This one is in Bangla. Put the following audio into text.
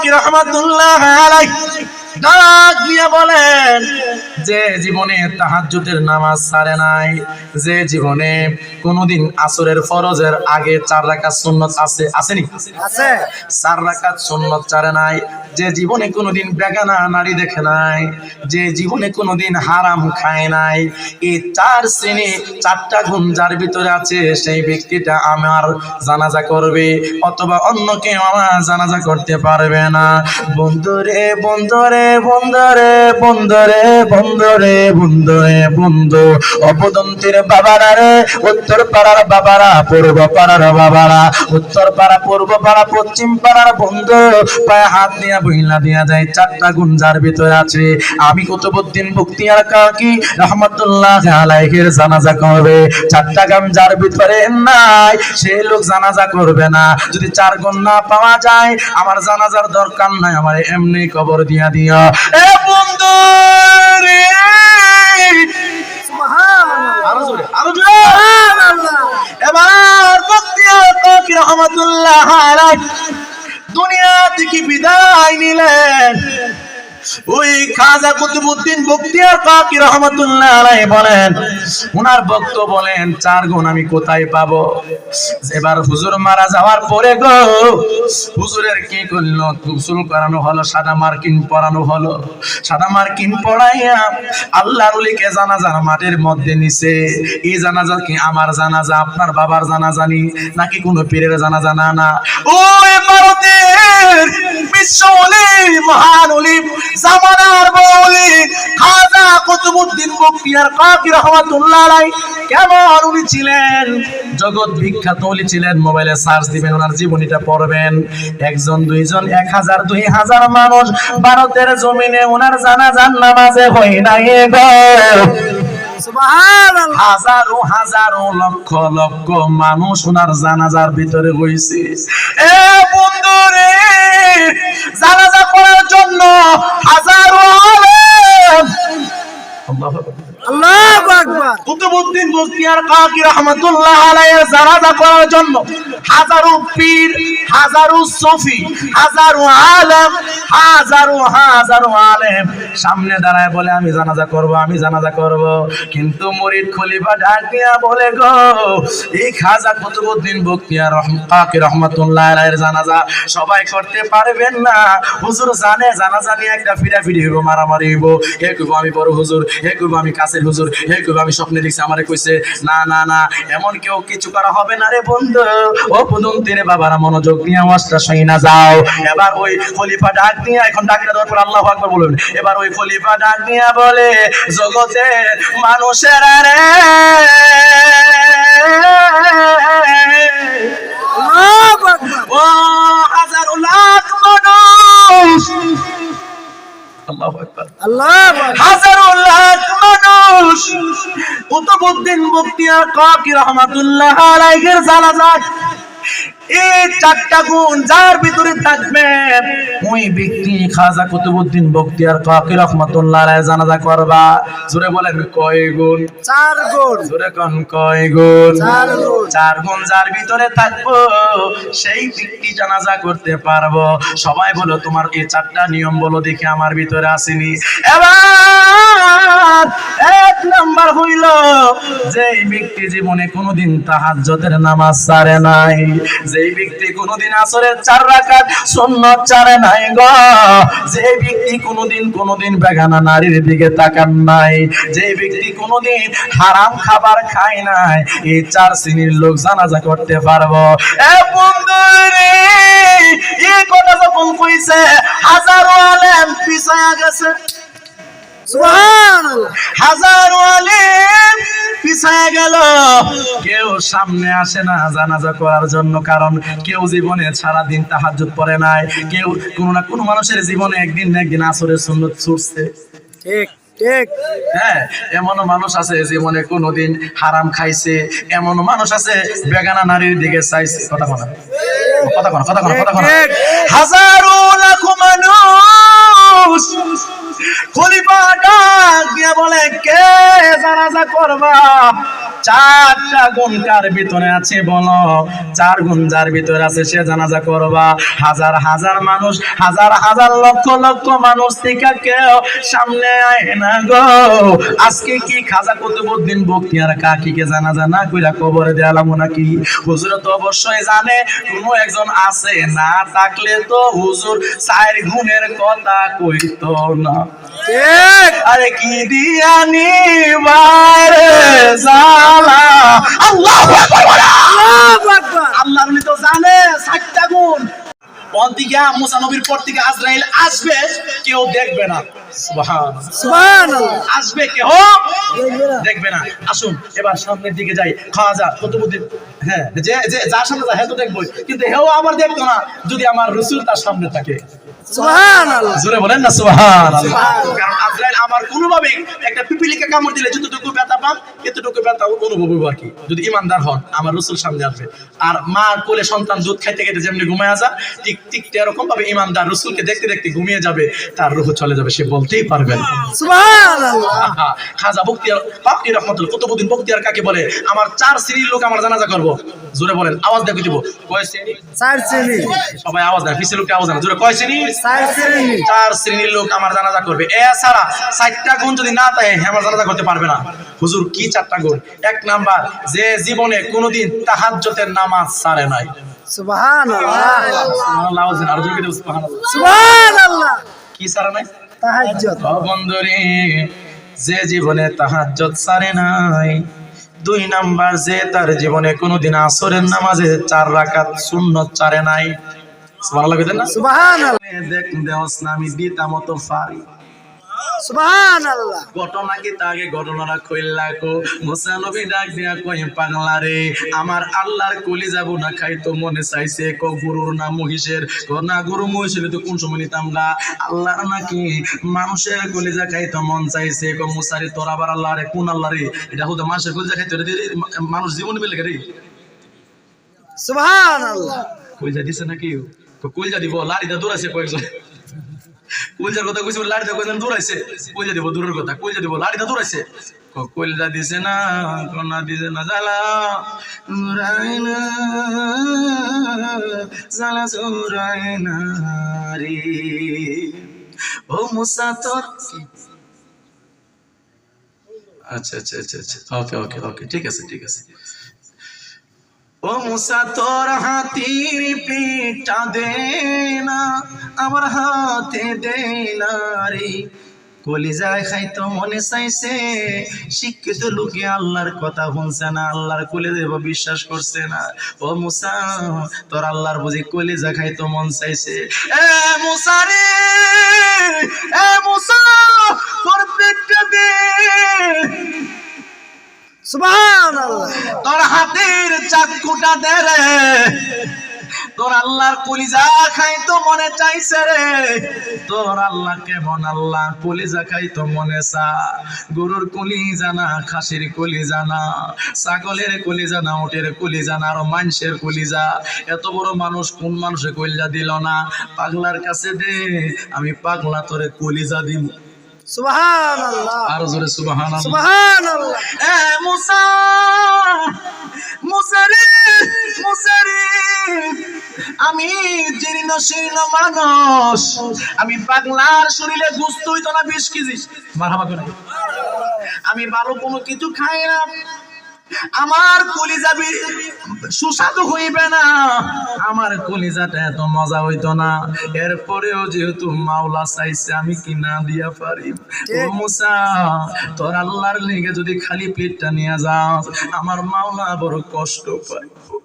কাকি রহমাতুল্লাহ ডাক দিয়ে বলেন যে জীবনে তাহাজ্জুদের নামাজ ছাড়ে নাই যে জীবনে কোনোদিন আসরের ফরজের আগে চার রাকাত সুন্নত আছে আসেনি আছে। চার রাকাত সুন্নত চারে নাই যে জীবনে কোনোদিন বেগানা নারী দেখে নাই যে জীবনে কোনোদিন হারাম খায় নাই এই চার শ্রেণি চারটা গুণ যার ভিতরে আছে সেই ব্যক্তিটা আমার জানাজা করবে অথবা অন্য কেউ আমার জানাজা করতে পারবে না। বন্ধুরে বন্ধুরে বন্ধুরে বন্ধুরে বন্ধুরে বন্ধুরে বন্ধু অপদন্তের বাবারা রে, উত্তর পাড়ার বাবারা, পূর্ব পাড়ার বাবারা। উত্তর পাড়া, পূর্ব পাড়া, পশ্চিম পাড়ার বন্ধু। পায়ে হাত দিয়া, বইলা দিয়া যায়, চারটা গুণ যার ভিতরে আছে। আমি কুতুবুদ্দিন বক্তিয়ার কাকি, রহমতুল্লাহ আলাইহির জানাজা করবে। চারটা গাম যার ভিতরে নাই সে লোক জানাজা করবে না। যদি চার গুণ না পাওয়া যায়, আমার জানাজার দরকার নাই, আমার এমনি কবর দিয়া দিয়া এ বন্ধু রে আরও জোরে আরও জোরে এবার বক্তিয়ার কাকি রহমতুল্লাহ আলাইহি দুনিয়া থেকে বিদায় নিলেন ওই খাজা কুতুবুদ্দিন বক্তিয়ার কাকি রহমতুল্লাহ আলাইহি বলেন ওনার বক্ত বলেন, চার গুণ আমি কোথায় পাবো? এবার হুজুর মারা যাওয়ার পরে গো, হুজুরের কি করল? গোসল করানো হলো, সাদা মার্কিন পরানো হলো। সাদা মার্কিন পড়াইয়া আল্লাহর উলিকে জানাজার মাটির মধ্যে নিছে। এই জানাজা কি আমার জানাজা, আপনার বাবার জানাজা নি? নাকি কোনো পীরের জানাজা? না না। ওই ভারতের বিশ্ব অলি মহান অলি জামানার বলি খাজা কুতুবুদ্দিন বক্তিয়ার কাকি রহমাতুল্লাহ আলাইহি কেমন উনি ছিলেন? জগৎ বিখ্যাত উনি ছিলেন মোবাইলে সার্চ দিবেন ওনার জীবনীটা পড়বেন। একজন দুইজন এক হাজার দুই হাজার মানুষ ভারতের জমিনে ওনার জানাজার নামাজে হই নাই গো। হাজারো হাজারো লক্ষ লক্ষ মানুষ ওনার জানাজার ভিতরে হয়েছে এ বন্ধু বখতিয়ার কাকি রহমতুল্লাহ আলাইয়ের জানাজা করার জন্য হাজারো পীর, হাজারো সফি, হাজারো আলেম, হাজারো হাজারো আলেম। সামনে দাঁড়ায় বলে, আমি জানাজা করব, আমি জানাজা করব। কিন্তু মুরিদ খলিফা ডাক দিয়া বলে, গো, এই খাজা কুতুবউদ্দিন বখতিয়ার রহম- কাকি রহমাতুল্লাহ আলাইহির জানাজা সবাই করতে পারবেন না। হুজুর জানে, জানাজা নিয়ে একটা ফিরাফিরি হইব, মারামারি হইব। হে কইব আমি বড় হুজুর, হে কইব আমি কাছের হুজুর, হে কইব আমি স্বপ্নে দেখছি, আমারে কইছে, না না না, এমন কেউ কিছু করা হবে না রে বন্ধু। ও পুদুম তেরে বাবারা মনোযোগ নিয়ে আওয়াজটা শুনি না যাও। এবার ওই খলিফা ডাক দিয়ে এখন ডাকটা দেওয়ার পর আল্লাহু আকবার বলবেন এবার ওই খলিফা ডাক দিয়া বলে জগতের মানুষের রে ও হাজারো লাখ মানুষ। মানুষ। কুতুবউদ্দিন বখতিয়ার কাকি রহমাতুল্লাহ আলাইহির জানাজা এই চারটা গুণ যার ভিতরে থাকবে ওই ব্যক্তি খাজা কুতুবউদ্দিন বখতিয়ার কাকি রহমাতুল্লাহ আলাইহি জানাজা করবা। জোরে বলেন কয় গুণ? চার গুণ। জোরে কোন কয় গুণ? চার গুণ। চার গুণ যার ভিতরে থাকব সেই ব্যক্তি জানাজা করতে পারব। সবাই বলো তোমার এই চারটা নিয়ম বলো দেখে আমার ভিতরে আসেনি। এবার এক নাম্বার হইল যে ব্যক্তি জীবনে কোনোদিন তাহাজ্জুদের নামাজ ছাড়ে নাই যে ব্যক্তি কোনোদিন আসরের চার রাকাত সুন্নত ছাড়ে নাই গো যে ব্যক্তি কোনোদিন কোনোদিন বেগানা নারীর দিকে তাকান নাই যে ব্যক্তি কোনোদিন হারাম খাবার খায় নাই, এই চার শ্রেণির লোক জানাজা করতে পারব। এ বন্ধু রে এই কথা যখন কইছে, হাজারো আলেম পিছায়া গেছে। সুবহানাল্লাহ। হাজারো আলেম পিছায় গেল। কেউ সামনে আসে না জানাজা করার জন্য কারণ কেউ জীবনে সারা দিন তাহাজ্জুদ পড়ে নাই। কেউ কোনো না কোনো মানুষের জীবনে একদিন না একদিন আসরের সুন্নত ছুটছে। ঠিক ঠিক। হ্যাঁ এমন মানুষ আছে জীবনে কোনোদিন হারাম খাইছে। এমন মানুষ আছে বেগানা নারীর দিকে চাইছে। কথা কথা কথা কথা কথা কথা কথা হাজারো খলিফা ডাক দিয়ে বলে কে জানাজা করবা? চারটা গুণ কার ভিতরে আছে বলো? চার গুণ যার ভিতরে আছে সে জানাজা করবা। হাজার হাজার মানুষ হাজার হাজার লক্ষ লক্ষ মানুষ থেকে কেউ সামনে আয় না গো। আজকে কি খাজা কুতুবুদ্দিন বক্তিয়ার কাকিকে জানাজা না কইরা কবরে দেয়ালাম নাকি? হুজুর তো অবশ্যই জানে কোনো একজন আছে না থাকলে তো হুজুর চার গুণের কথা কইতো না। আরে কি দিয়ানি বারে জালা আল্লাহু আকবার বলা। আল্লাহু আকবার। আল্লাহর উনি তো জানে ষাটটা গুণ। পন্থিকা মুসা নবীর পর থেকে আজরাইল আসবে কেউ দেখবে না। আসবে কেউ দেখবে না। আসুন এবার সামনের দিকে যাই। খাওয়া কতবুদ্দিন হ্যাঁ যে যে যার সামনে যায় হ্যাঁ তো দেখবই। কিন্তু হেও দেখতো না যদি আমার রসুল তার সামনে থাকে। জোরে বলেন না সুবহান কারণ আজরাইল আমার কোনোভাবে একটা পিপিলিকে কামড় দিলে যতটুকু ব্যথা পান এতটুকু ব্যথা অনুভব আর কি। যদি ইমানদার হন আমার রসুল সামনে আসবে। আর মা কোলে সন্তান দুধ খাইতে খাইতে যেমনি ঘুমায় যা ঠিক ঠিক এরকম ভাবে ইমানদার রসুলকে দেখতে দেখতে ঘুমিয়ে যাবে তার রুহ চলে যাবে সে বলতেই পারবে না। খাজা বক্তিয়ার বাপটি রহমতুল কুতুবুদ্দিন বক্তিয়ার কাকে বলে? আমার চার শ্রেণির লোক আমার জানাজা করব। জোরে বলেন আওয়াজ দেখে দিব কয় শ্রেণি? চার শ্রেণি। সবাই আওয়াজ দেয় লোকটা আওয়াজ দেয় জোরে কয় শ্রেণি? চার শ্রেণির লোক। আমার জানাজা করবে। এছাড়া চারটা গুণ যদি না থাকে হে আমার জানাজা করতে পারবে না। হুজুর কি চারটা গুণ? এক নাম্বার যে জীবনে কোনোদিন তাহাজ্জতের নামাজ সারে নাই। কি নাই? বন্ধুরে যে জীবনে তাহাজ্জত নাই দুই নাম্বার যে তার জীবনে কোনোদিন আসরের নামাজে চার রাকাত শূন্য চারে নাই। সুবহানাল্লাহ কইতেন না? সুবহানাল্লাহ। দেখ দেওস না আমি দিতা মতো পারি সুবহানাল্লাহ। ঘটনা কি তাকে ঘটনাটা কইলা কো? মুসা নবী ডাক দিয়া কই পাগলা রে আমার আল্লাহর কলি যাব না খাই তো মনে চাইছে ক গরুর না মহিষের। ক না গরু মহিষের তো কোন সময় নিতাম গা? আল্লাহর নাকি মানুষের কলিজা খাই তো মন চাইছে ক? মুসারি তোর আবার আল্লাহ রে কোন আল্লাহ রে? এটা হতো মানুষের কলিজা খাইতে রে মানুষ জীবন পেলে রে। সুবহানাল্লাহ। কলিজা দিছে নাকি ক কলিজা দিব লাড়িটা দৌড়াইছে কয়েকজন। কলজার কথা কইছে লাড়িটা কয়েকজন দৌড়াইছে কলজা দিব, দূরের কথা। কলজা দিব লাড়িটা দৌড়াইছে ক কলজা দিছে না, কন্যা দিছে না জালা উড়াই জালা সুরাই না রে। ও মুসা তোর আচ্ছা আচ্ছা আচ্ছা আচ্ছা। ওকে ওকে ওকে। ঠিক আছে ঠিক আছে। ও মুসা, তোর হাতির পিঠা দে না, আমার হাতে দে না রে। কলিজায় খাইতো, মনে চাইছে, শিক্ষিত লোকে আল্লাহর কথা শুনছে না, আল্লাহর কলে দেব, বিশ্বাস করছে না। ও মুসা, তোর আল্লাহর বুঝি কলিজা খাইতো, মন চাইছে। এ মুসা রে, এ মুসা, তোর পেটটা দে। সুবহানাল্লাহ তোর হাতের চাকুটা দে রে। তোর আল্লাহর কলিজা খাই তো মনে চাইছে রে। তোর আল্লাহ কেমন আল্লাহ কলিজা খাই তো মনে চা। গরুর কলিজা না খাসির কলিজা না ছাগলের কলিজা না ওটের কলিজা না আরও মানুষের কলিজা। এত বড় মানুষ কোন মানুষে কলিজা দিল না? পাগলার কাছে দে আমি পাগলা তোরে কলিজা দিব সুবহানাল্লাহ। আরও জোরে সুবাহান সুবহানাল্লাহ। আমি জীর্ণ শীর্ণ মানুষ। আমি পাগলার শরীরে গুস্ত হইতো না বিশ কেজি। আমি ভালো কোনো কিছু খাই না। আমার কলিজা বি- সুস্বাদু হইবে না। আমার কলিজাটা এত মজা হইতো না। এরপরেও যেহেতু মাওলা চাইছে আমি কি না দিয়া পারি? ও মুসা, তোর আল্লাহর লিগে যদি খালি প্লেটটা নিয়ে যাও আমার মাওলা বড় কষ্ট পায়।